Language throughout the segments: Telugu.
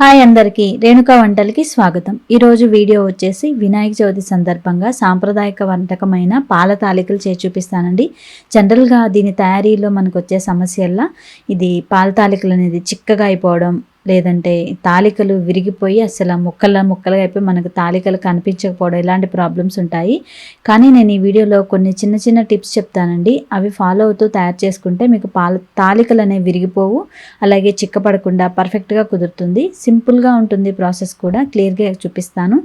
హాయ్ అందరికీ రేణుకా వంటలకి స్వాగతం. ఈరోజు వీడియో వచ్చేసి వినాయక చవితి సందర్భంగా సాంప్రదాయక వంటకమైన పాల తాలికలు చేసి చూపిస్తానండి జనరల్గా దీని తయారీలో మనకు వచ్చే సమస్యల్లా ఇది పాల తాలికలు అనేది చిక్కగా అయిపోవడం లేదంటే తాలికలు విరిగిపోయి అసలు ముక్కల ముక్కలుగా అయిపోయి మనకు తాలికలు కనిపించకపోవడం ఇలాంటి ప్రాబ్లమ్స్ ఉంటాయి. కానీ నేను ఈ వీడియోలో కొన్ని చిన్న చిన్న టిప్స్ చెప్తానండి. అవి ఫాలో అవుతూ తయారు చేసుకుంటే మీకు పాల తాలికలు అనేవి విరిగిపోవు. అలాగే చిక్కపడకుండా పర్ఫెక్ట్గా కుదురుతుంది. సింపుల్గా ఉంటుంది ప్రాసెస్ కూడా. క్లియర్గా చూపిస్తాను.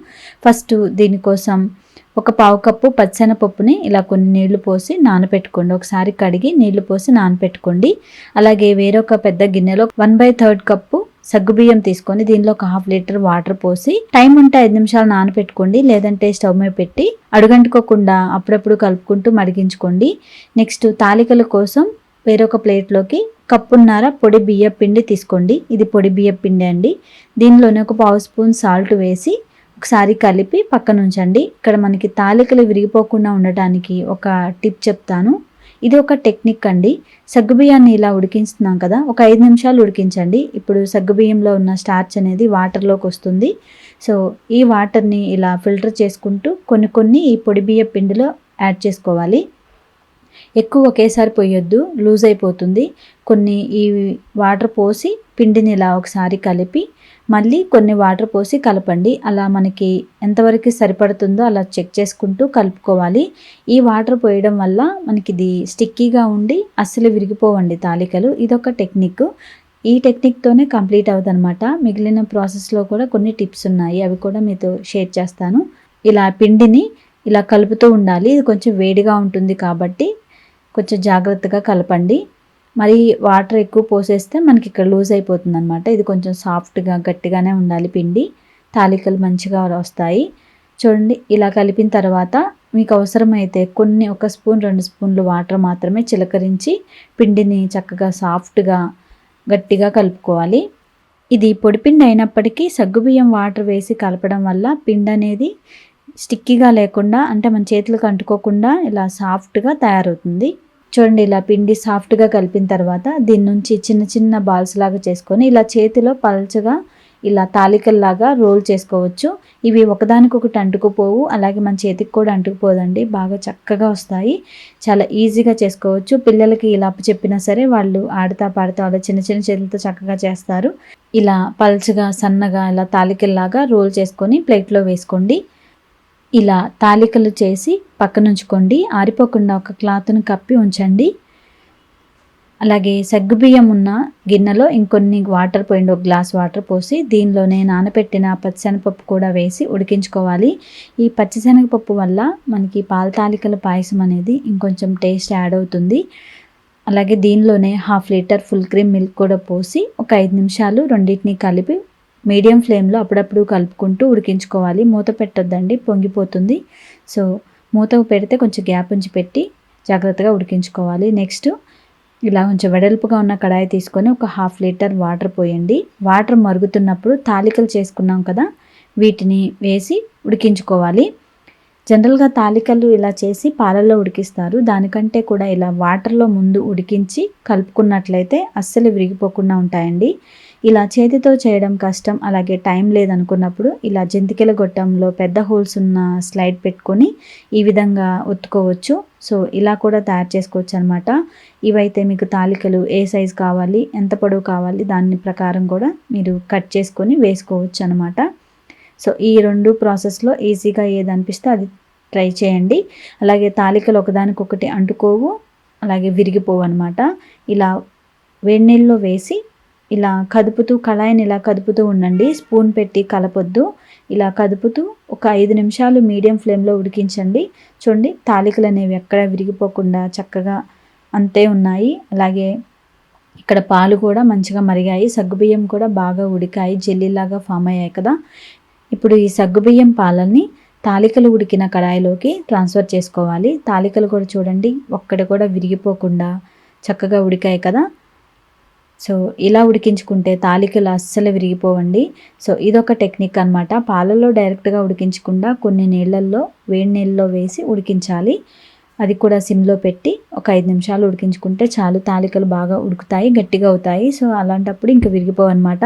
ఫస్ట్ దీనికోసం ఒక పావు కప్పు పచ్చనపప్పుని ఇలా కొన్ని నీళ్ళు పోసి నానపెట్టుకోండి. ఒకసారి కడిగి నీళ్ళు పోసి నానపెట్టుకోండి. అలాగే వేరొక పెద్ద గిన్నెలో వన్ బై థర్డ్ కప్పు సగ్గుబియ్యం తీసుకొని దీనిలో ఒక హాఫ్ లీటర్ వాటర్ పోసి టైం ఉంటే ఐదు నిమిషాలు నానపెట్టుకోండి లేదంటే స్టవ్ మీద పెట్టి అడుగంటుకోకుండా అప్పుడప్పుడు కలుపుకుంటూ మడిగించుకోండి నెక్స్ట్ తాలికల కోసం వేరొక ప్లేట్లోకి కప్పున్నర పొడి బియ్య పిండి తీసుకోండి. ఇది పొడి బియ్య పిండి అండి. దీనిలోనే ఒక పావు స్పూన్ సాల్ట్ వేసి ఒకసారి కలిపి పక్కన ఉంచండి ఇక్కడ మనకి తాలికలు విరిగిపోకుండా ఉండటానికి ఒక టిప్ చెప్తాను. ఇది ఒక టెక్నిక్ అండి. సగ్గుబియ్యాన్ని ఇలా ఉడికిస్తున్నాం కదా. ఒక ఐదు నిమిషాలు ఉడికించండి. ఇప్పుడు సగ్గుబియ్యంలో ఉన్న స్టార్చ్ అనేది వాటర్లోకి వస్తుంది. సో ఈ వాటర్ని ఇలా ఫిల్టర్ చేసుకుంటూ కొన్ని కొన్ని ఈ పొడి బియ్య పిండిలో యాడ్ చేసుకోవాలి. ఎక్కువ ఒకేసారి పోయొద్దు లూజ్ అయిపోతుంది. కొన్ని ఈ వాటర్ పోసి పిండిని ఇలా ఒకసారి కలిపి మళ్ళీ కొన్ని వాటర్ పోసి కలపండి. అలా మనకి ఎంతవరకు సరిపడుతుందో అలా చెక్ చేసుకుంటూ కలుపుకోవాలి. ఈ వాటర్ పోయడం వల్ల మనకి ఇది స్టిక్కీగా ఉండి అస్సలు విరిగిపోవండి తాలికలు. ఇదొక టెక్నిక్. ఈ టెక్నిక్తోనే కంప్లీట్ అవుతుందన్నమాట మిగిలిన ప్రాసెస్లో కూడా కొన్ని టిప్స్ ఉన్నాయి. అవి కూడా మీతో షేర్ చేస్తాను. ఇలా పిండిని ఇలా కలుపుతూ ఉండాలి. ఇది కొంచెం వేడిగా ఉంటుంది కాబట్టి కొంచెం జాగ్రత్తగా కలపండి. మరి వాటర్ ఎక్కువ పోసేస్తే మనకి ఇక్కడ లూజ్ అయిపోతుంది అనమాట ఇది కొంచెం సాఫ్ట్గా గట్టిగానే ఉండాలి పిండి. తాలికలు మంచిగా వస్తాయి. చూడండి ఇలా కలిపిన తర్వాత మీకు అవసరమైతే కొన్ని ఒక స్పూన్ రెండు స్పూన్లు వాటర్ మాత్రమే చిలకరించి పిండిని చక్కగా సాఫ్ట్గా గట్టిగా కలుపుకోవాలి. ఇది పొడిపిండి అయినప్పటికీ సగ్గుబియ్యం వాటర్ వేసి కలపడం వల్ల పిండి అనేది స్టిక్కీగా లేకుండా అంటే మన చేతులకు అంటుకోకుండా ఇలా సాఫ్ట్గా తయారవుతుంది. చూడండి ఇలా పిండి సాఫ్ట్గా కలిపిన తర్వాత దీని నుంచి చిన్న చిన్న బాల్స్ లాగా చేసుకొని ఇలా చేతిలో పల్చగా ఇలా తాలికల్లాగా రోల్ చేసుకోవచ్చు. ఇవి ఒకదానికొకటి అంటుకుపోవు అలాగే మన చేతికి కూడా అంటుకుపోదండి. బాగా చక్కగా వస్తాయి. చాలా ఈజీగా చేసుకోవచ్చు. పిల్లలకి ఇలా చెప్పినా సరే వాళ్ళు ఆడతా పాడుతా అలా చిన్న చిన్న చేతులతో చక్కగా చేస్తారు. ఇలా పల్చగా సన్నగా ఇలా తాలికల్లాగా రోల్ చేసుకొని ప్లేట్లో వేసుకోండి. ఇలా తాలికలు చేసి పక్కనుంచుకోండి. ఆరిపోకుండా ఒక క్లాత్ను కప్పి ఉంచండి. అలాగే సగ్గుబియ్యం ఉన్న గిన్నెలో ఇంకొన్ని వాటర్ పోయిండి. ఒక గ్లాస్ వాటర్ పోసి దీనిలోనే నానబెట్టిన పచ్చిశనగపప్పు కూడా వేసి ఉడికించుకోవాలి. ఈ పచ్చిశనగపప్పు వల్ల మనకి పాలతాలికల పాయసం అనేది ఇంకొంచెం టేస్ట్ యాడ్ అవుతుంది. అలాగే దీనిలోనే half litre full cream milk కూడా పోసి ఒక ఐదు నిమిషాలు రెండింటిని కలిపి మీడియం ఫ్లేమ్లో అప్పుడప్పుడు కలుపుకుంటూ ఉడికించుకోవాలి. మూత పెట్టొద్దండి పొంగిపోతుంది. సో మూత పెడితే కొంచెం గ్యాప్ ఉంచి పెట్టి జాగ్రత్తగా ఉడికించుకోవాలి. నెక్స్ట్ ఇలా కొంచెం వెడల్పుగా ఉన్న కడాయి తీసుకొని ఒక హాఫ్ లీటర్ వాటర్ పోయండి. వాటర్ మరుగుతున్నప్పుడు తాలికలు చేసుకున్నాం కదా వీటిని వేసి ఉడికించుకోవాలి. జనరల్గా తాలికలు ఇలా చేసి పాలల్లో ఉడికిస్తారు. దానికంటే కూడా ఇలా వాటర్లో ముందు ఉడికించి కలుపుకున్నట్లయితే అస్సలు విరిగిపోకుండా ఉంటాయండి. ఇలా చేతితో చేయడం కష్టం అలాగే టైం లేదనుకున్నప్పుడు ఇలా జంతికల గొట్టంలో పెద్ద హోల్స్ ఉన్న స్లైడ్ పెట్టుకొని ఈ విధంగా ఒత్తుకోవచ్చు. సో ఇలా కూడా తయారు చేసుకోవచ్చు అనమాట ఇవైతే మీకు తాలికలు ఏ సైజ్ కావాలి ఎంత పొడవు కావాలి దాని ప్రకారం కూడా మీరు కట్ చేసుకొని వేసుకోవచ్చు అనమాట సో ఈ రెండు ప్రాసెస్లో ఈజీగా ఏది అనిపిస్తే అది ట్రై చేయండి. అలాగే తాలికలు ఒకదానికొకటి అంటుకోవు అలాగే విరిగిపోవు అనమాట ఇలా వేడి నీళ్ళలో వేసి ఇలా కదుపుతూ కళాయిని ఇలా కదుపుతూ ఉండండి. స్పూన్ పెట్టి కలపొద్దు. ఇలా కదుపుతూ ఒక ఐదు నిమిషాలు మీడియం ఫ్లేమ్లో ఉడికించండి. చూడండి తాలికలు అనేవి ఎక్కడ విరిగిపోకుండా చక్కగా అంతే ఉన్నాయి. అలాగే ఇక్కడ పాలు కూడా మంచిగా మరిగాయి. సగ్గుబియ్యం కూడా బాగా ఉడికాయి. జెల్లీలాగా ఫామ్ అయ్యాయి కదా. ఇప్పుడు ఈ సగ్గుబియ్యం పాలని తాలికలు ఉడికిన కడాయిలోకి ట్రాన్స్ఫర్ చేసుకోవాలి. తాలికలు కూడా చూడండి ఒక్కడ కూడా విరిగిపోకుండా చక్కగా ఉడికాయి కదా. సో ఇలా ఉడికించుకుంటే తాలికలు అస్సలు విరిగిపోవండి. సో ఇదొక టెక్నిక్ అనమాట పాలలో డైరెక్ట్గా ఉడికించకుండా కొన్ని నీళ్ళల్లో వేడి నీళ్ళలో వేసి ఉడికించాలి. అది కూడా సిమ్లో పెట్టి ఒక ఐదు నిమిషాలు ఉడికించుకుంటే చాలు. తాలికలు బాగా ఉడుకుతాయి గట్టిగా అవుతాయి. సో అలాంటప్పుడు ఇంకా విరిగిపోవన్నమాట.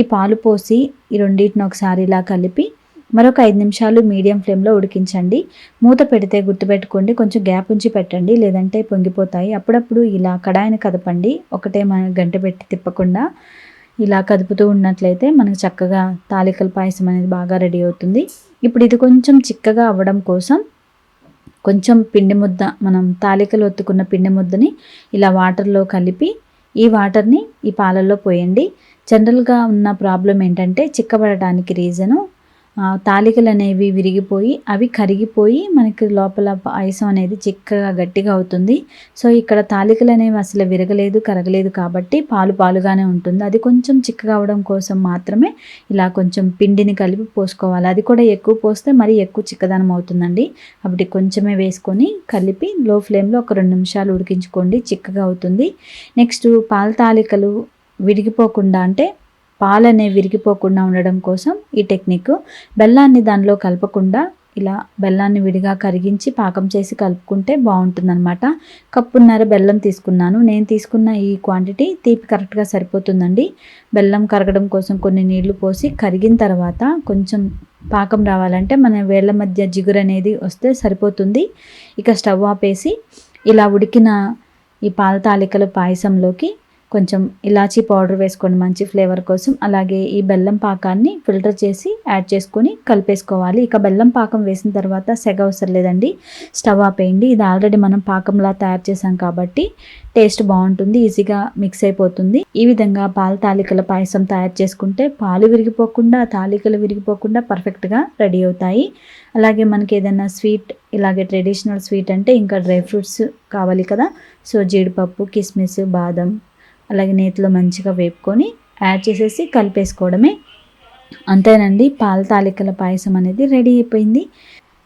ఈ పాలు పోసి ఈ రెండింటిని ఒకసారి ఇలా కలిపి మరొక ఐదు నిమిషాలు మీడియం ఫ్లేమ్లో ఉడికించండి. మూత పెడితే గుర్తుపెట్టుకోండి కొంచెం గ్యాప్ ఉంచి పెట్టండి లేదంటే పొంగిపోతాయి. అప్పుడప్పుడు ఇలా కడాయిని కదపండి. ఒకటే మన గంట పెట్టి తిప్పకుండా ఇలా కదుపుతూ ఉన్నట్లయితే మనకు చక్కగా తాలికల పాయసం అనేది బాగా రెడీ అవుతుంది. ఇప్పుడు ఇది కొంచెం చిక్కగా అవ్వడం కోసం కొంచెం పిండి ముద్ద మనం తాలికలు ఒత్తుకున్న పిండి ముద్దని ఇలా వాటర్లో కలిపి ఈ వాటర్ని ఈ పాలల్లో పోయండి. జనరల్గా ఉన్న ప్రాబ్లం ఏంటంటే చిక్కబడటానికి రీజను తాలికలు అనేవి విరిగిపోయి అవి కరిగిపోయి మనకి లోపల పాయసం అనేది చిక్కగా గట్టిగా అవుతుంది. సో ఇక్కడ తాలికలు అనేవి అసలు విరగలేదు కరగలేదు కాబట్టి పాలు పాలుగానే ఉంటుంది. అది కొంచెం చిక్కగా అవడం కోసం మాత్రమే ఇలా కొంచెం పిండిని కలిపి పోసుకోవాలి. అది కూడా ఎక్కువ పోస్తే మరి ఎక్కువ చిక్కదనం అవుతుందండి. కాబట్టి కొంచెమే వేసుకొని కలిపి లో ఫ్లేమ్లో ఒక రెండు నిమిషాలు ఉడికించుకోండి చిక్కగా అవుతుంది. నెక్స్ట్ పాల తాలికలు విరిగిపోకుండా అంటే పాలు అనేవి విరిగిపోకుండా ఉండడం కోసం ఈ టెక్నిక్. బెల్లాన్ని దానిలో కలపకుండా ఇలా బెల్లాన్ని విడిగా కరిగించి పాకం చేసి కలుపుకుంటే బాగుంటుందన్నమాట. కప్పున్నర బెల్లం తీసుకున్నాను. నేను తీసుకున్న ఈ క్వాంటిటీ తీపి కరెక్ట్గా సరిపోతుందండి. బెల్లం కరగడం కోసం కొన్ని నీళ్ళు పోసి కరిగిన తర్వాత కొంచెం పాకం రావాలంటే మన వేళ్ళ మధ్య జిగురు అనేది వస్తే సరిపోతుంది. ఇక స్టవ్ ఆపేసి ఇలా ఉడికిన ఈ పాల తాలికల పాయసంలోకి కొంచెం ఇలాచీ పౌడర్ వేసుకోండి మంచి ఫ్లేవర్ కోసం అలాగే ఈ బెల్లం పాకాన్ని ఫిల్టర్ చేసి యాడ్ చేసుకొని కలిపేసుకోవాలి. ఇక బెల్లం పాకం వేసిన తర్వాత సెగ అవసరం లేదండి. స్టవ్ ఆపేయండి ఇది ఆల్రెడీ మనం పాకంలా తయారు చేసాం కాబట్టి టేస్ట్ బాగుంటుంది ఈజీగా మిక్స్ అయిపోతుంది. ఈ విధంగా పాల తాలికల పాయసం తయారు చేసుకుంటే పాలు విరిగిపోకుండా తాలికలు విరిగిపోకుండా పర్ఫెక్ట్గా రెడీ అవుతాయి. అలాగే మనకి ఏదైనా స్వీట్ ఇలాగే ట్రెడిషనల్ స్వీట్ అంటే ఇంకా డ్రై ఫ్రూట్స్ కావాలి కదా. సో జీడిపప్పు కిస్మిస్ బాదం అలాగే నేతిలో మంచిగా వేపుకొని యాడ్ చేసేసి కలిపేసుకోవడమే. అంతేనండి పాల తాలికల పాయసం అనేది రెడీ అయిపోయింది.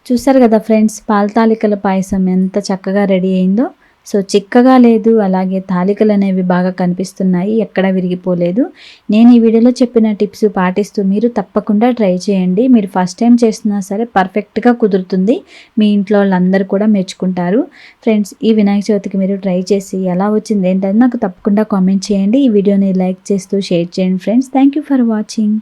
చూసారు కదా ఫ్రెండ్స్ పాల తాలికల పాయసం ఎంత చక్కగా రెడీ అయిందో. సో చిక్కగా లేదు అలాగే తాలికలు అనేవి బాగా కనిపిస్తున్నాయి ఎక్కడా విరిగిపోలేదు. నేను ఈ వీడియోలో చెప్పిన టిప్స్ పాటిస్తూ మీరు తప్పకుండా ట్రై చేయండి. మీరు ఫస్ట్ టైం చేస్తున్నా సరే పర్ఫెక్ట్గా కుదురుతుంది. మీ ఇంట్లో వాళ్ళందరూ కూడా మెచ్చుకుంటారు. ఫ్రెండ్స్ ఈ వినాయక చవితికి మీరు ట్రై చేసి ఎలా వచ్చింది ఏంటని నాకు తప్పకుండా కామెంట్ చేయండి. ఈ వీడియోని లైక్ చేస్తూ షేర్ చేయండి friends. Thank you for watching.